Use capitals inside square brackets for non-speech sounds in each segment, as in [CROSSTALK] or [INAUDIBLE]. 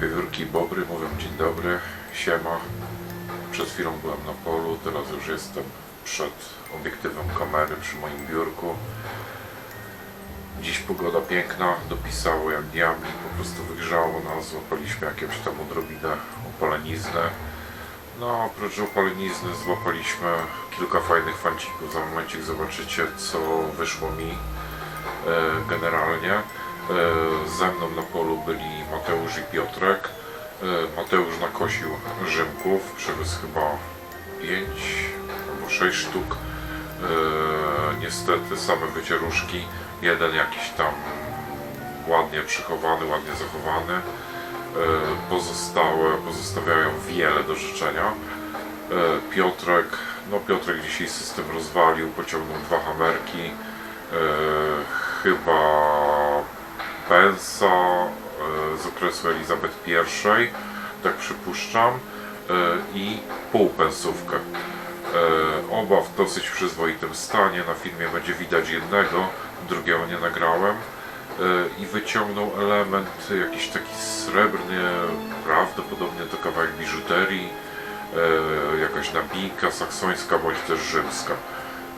Wiewiórki i Bobry mówią dzień dobry, siema. Przed chwilą byłem na polu, teraz już jestem przed obiektywem kamery przy moim biurku. Dziś pogoda piękna, dopisało jak diabli, po prostu wygrzało nas, złapaliśmy jakąś tam odrobinę opaleniznę. No, oprócz opalenizny złapaliśmy kilka fajnych fancików, za momencik zobaczycie co wyszło mi e, generalnie. Ze mną na polu byli Mateusz i Piotrek. E, Mateusz nakosił rzymków, przywiózł chyba 5 albo 6 sztuk. E, niestety same wycieruszki, jeden jakiś tam ładnie przechowany, ładnie zachowany. E, Pozostałe pozostawiają wiele do życzenia. Piotrek, no Piotrek dzisiaj system rozwalił, pociągnął dwa hamerki. Chyba pensa e, z okresu Elizabeth I, tak przypuszczam, e, i półpensówkę. E, Oba w dosyć przyzwoitym stanie. Na filmie będzie widać jednego, drugiego nie nagrałem. I wyciągnął element jakiś taki srebrny, prawdopodobnie to kawałek biżuterii, jakaś nabijka saksońska bądź też rzymska.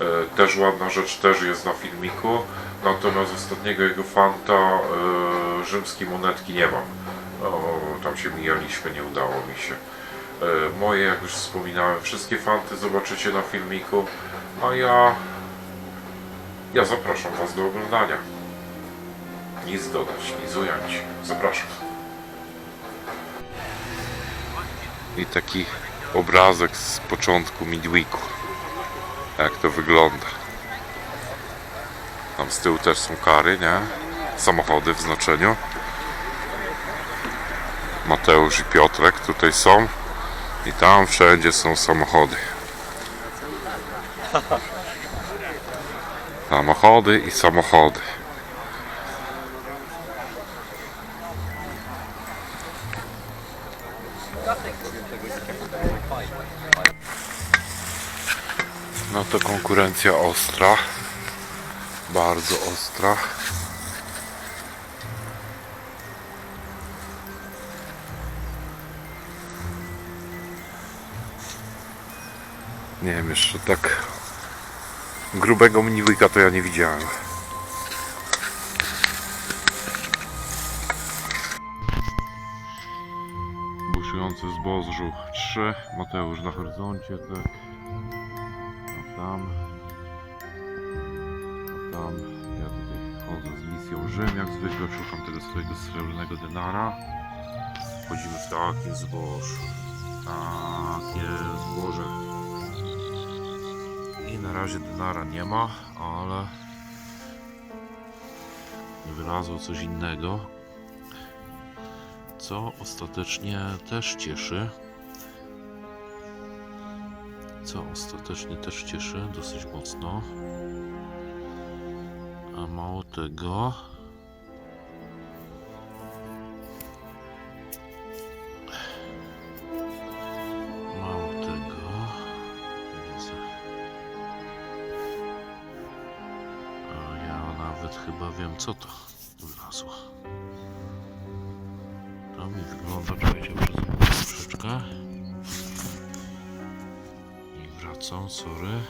E, Też ładna rzecz, też jest na filmiku, natomiast ostatniego jego fanta e, rzymskiej monetki nie mam. Tam się mijaliśmy, nie udało mi się. E, Moje, jak już wspominałem, wszystkie fanty zobaczycie na filmiku, a ja... Ja zapraszam Was do oglądania. Nic dodać, nic ująć. Zapraszam. I taki obrazek z początku Midweeku. Jak to wygląda. Tam z tyłu też są kary, nie? Samochody w znaczeniu. Mateusz i Piotrek tutaj są. I tam wszędzie są samochody. Samochody i samochody. To konkurencja ostra. Bardzo ostra. Nie wiem, jeszcze tak grubego miniwika to ja nie widziałem. Buszujący zbożu 3, Mateusz na horyzoncie, tak. Tam. A tam. Ja tutaj chodzę z misją Rzym, jak zwykle szukam tego swojego srebrnego denara. Chodzimy w takim zbożu. Takie zboże. I na razie denara nie ma, ale wylazło coś innego, co ostatecznie też cieszy. Co ostatecznie też cieszy dosyć mocno. A mało tego. Chyba wiem co to wylazło. To mi wygląda, czekajcie, przesunę troszeczkę. Wracam, sorry.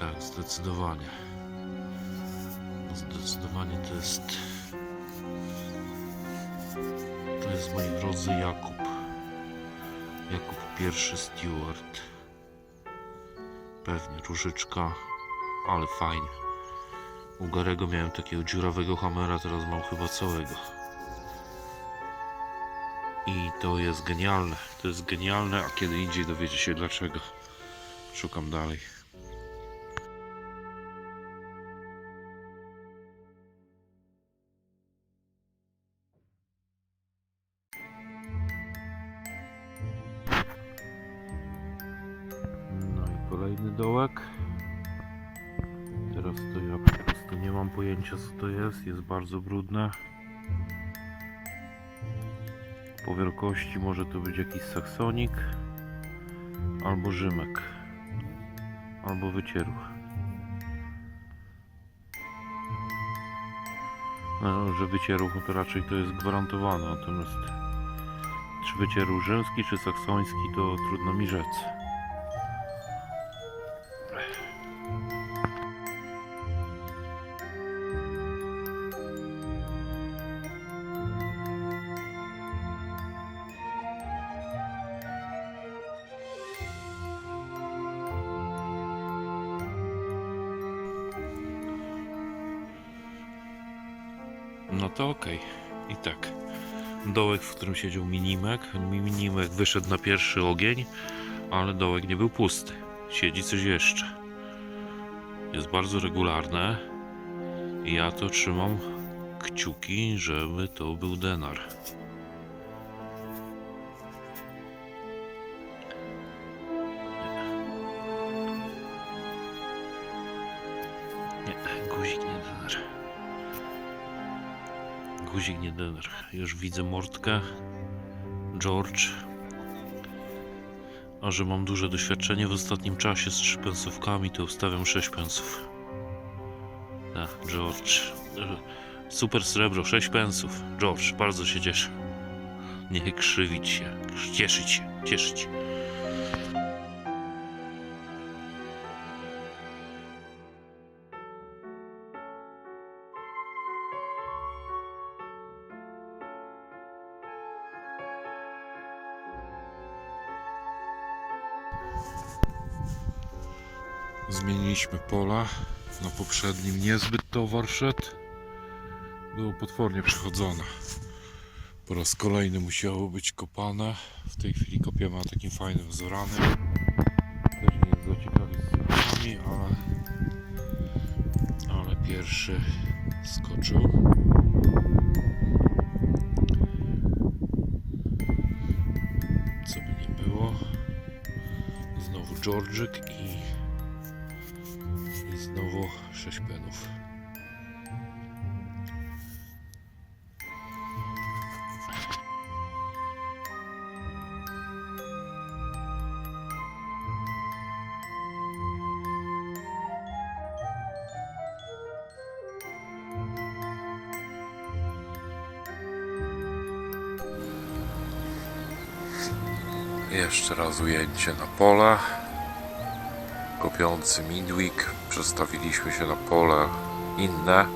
Tak, zdecydowanie. Zdecydowanie to jest... To jest, moi drodzy, Jakub. Jakub I Stewart. Pewnie różyczka, ale fajnie. U Garego miałem takiego dziurawego hamera, teraz mam chyba całego. I to jest genialne. To jest genialne, a kiedy indziej dowiecie się dlaczego. Szukam dalej. No i kolejny dołek. Teraz to ja po prostu nie mam pojęcia co to jest. Jest bardzo brudne. Po wielkości może to być jakiś saksonik albo Rzymek albo wycieruch. No, że wycieruch to raczej to jest gwarantowane, natomiast czy wycieruch rzymski, czy saksoński, to trudno mi rzec. No to okej. I tak. Dołek, w którym siedział Minimek. Minimek wyszedł na pierwszy ogień, ale dołek nie był pusty. Siedzi coś jeszcze. Jest bardzo regularne. Ja to trzymam kciuki, żeby to był denar. Guzik nie dener. Już widzę Mortkę, George. A że mam duże doświadczenie w ostatnim czasie z trzypensówkami, to ustawiam 6 pensów. Tak, George. Super srebro, 6 pensów. George, bardzo się cieszę. Nie krzywić się, cieszyć się, cieszyć. Zmieniliśmy pola. Na poprzednim niezbyt towar szedł. Było potwornie przechodzone. Po raz kolejny musiało być kopane. W tej chwili kopiemy na takim fajnym wzoranym. Też nie jest za ciekawie z ale, ale pierwszy skoczył. Co by nie było. Znowu Georgik i znowu 6 penów. Jeszcze raz ujęcie na pole kopiący Midweek. Przestawiliśmy się na pole inne.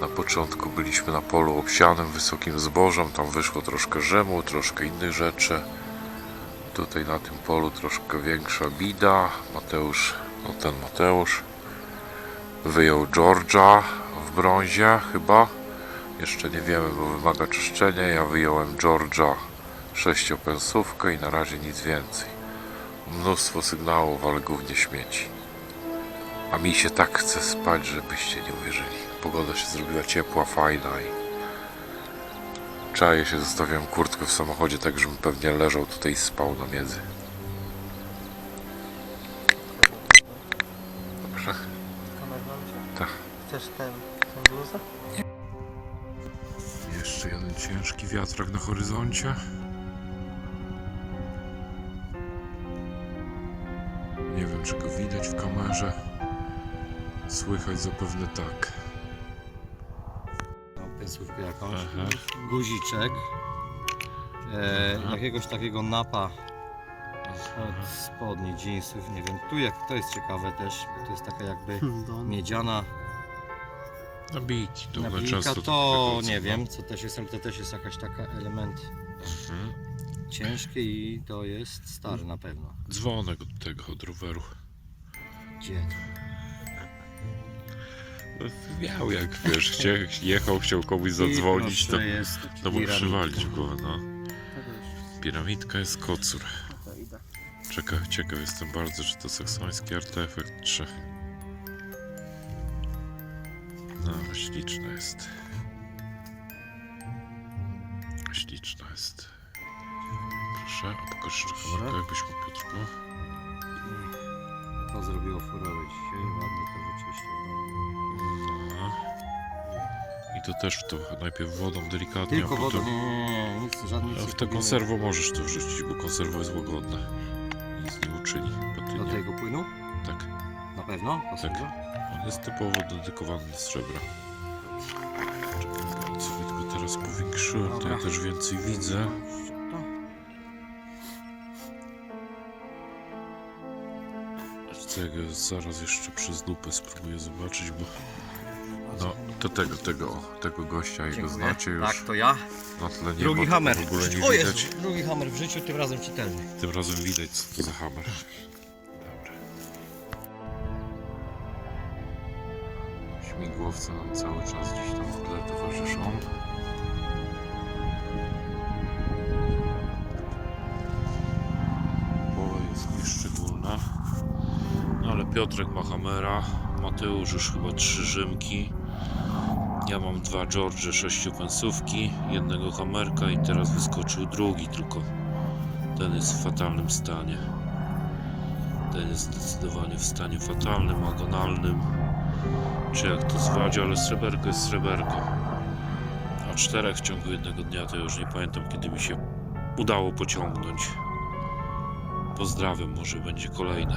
Na początku byliśmy na polu obsianym wysokim zbożem. Tam wyszło troszkę rzemu, troszkę innych rzeczy. Tutaj na tym polu troszkę większa bida. Mateusz, no ten Mateusz wyjął Georgia w brązie chyba. Jeszcze nie wiemy, bo wymaga czyszczenia. Ja wyjąłem Georgia sześciopensówkę i na razie nic więcej mnóstwo sygnałów, ale głównie śmieci. A mi się tak chce spać, żebyście nie uwierzyli. Pogoda się zrobiła ciepła, fajna i czaję się, zostawiam kurtkę w samochodzie, tak żebym pewnie leżał tutaj i spał na miedzy. Dobrze? Tak. Chcesz ten, bluzę? Jeszcze jeden ciężki wiatrak na horyzoncie. Nie wiem, czy go widać w kamerze. Słychać zapewne tak. No, pensówkę jakąś. Aha. Guziczek. E, jakiegoś takiego napa od spodni, jeansów, nie wiem. Tu jak to jest ciekawe też, bo to jest taka jakby [LAUGHS] miedziana Nabijki, to one nabijka, często to nie no. wiem, co też jest, ale to też jest jakaś taka element Mhm. Ciężki i to jest stary na pewno. Dzwonek od tego, od roweru. Gdzie? No, Miał jak wiesz, chcie, jechał, chciał komuś zadzwonić, to, jest to mógł piramidka. przywalić w głowę, no. Piramidka jest kocur. Czeka, ciekaw jestem bardzo, czy to saksoński artefakt, czy... No, śliczna jest. Śliczna jest. Proszę, a pokaż kamerkę, jakbyś mógł, Piotrku. To zrobiło furorę dzisiaj, ładnie to wyczyścił. No. I to też w to najpierw wodą delikatnie, Tylko a potem... wodą, nie, nie, nie, nic, żadnych A w tę nie- konserwę możesz to wrzucić, bo konserwa jest łagodna. Nic nie uczyni. Do Patynie. tego płynu? Tak. Na pewno? Tak. On jest typowo dedykowany do srebra. teraz powiększyłem, to ja Dobra. też więcej widzę. Tego zaraz jeszcze przez lupę spróbuję zobaczyć, bo No, to tego, tego, tego gościa, jego Dziękuję. znacie już. Tak, to ja. Na tle nie Drugi ma, tego hammer. w ogóle nie o widać. Jezu, drugi hammer w życiu, tym razem czytelny. tym razem widać co to za hammer. Dobra. Śmigłowce nam cały czas gdzieś tam w tle towarzyszą. Piotrek ma hamera, Mateusz już chyba trzy Rzymki. Ja mam dwa George sześciopensówki, jednego hamerka i teraz wyskoczył drugi, tylko ten jest w fatalnym stanie. Ten jest zdecydowanie w stanie fatalnym, agonalnym. Czy jak to zwać, ale sreberko jest sreberko. A czterech w ciągu jednego dnia to już nie pamiętam kiedy mi się udało pociągnąć. Pozdrawiam, może będzie kolejne.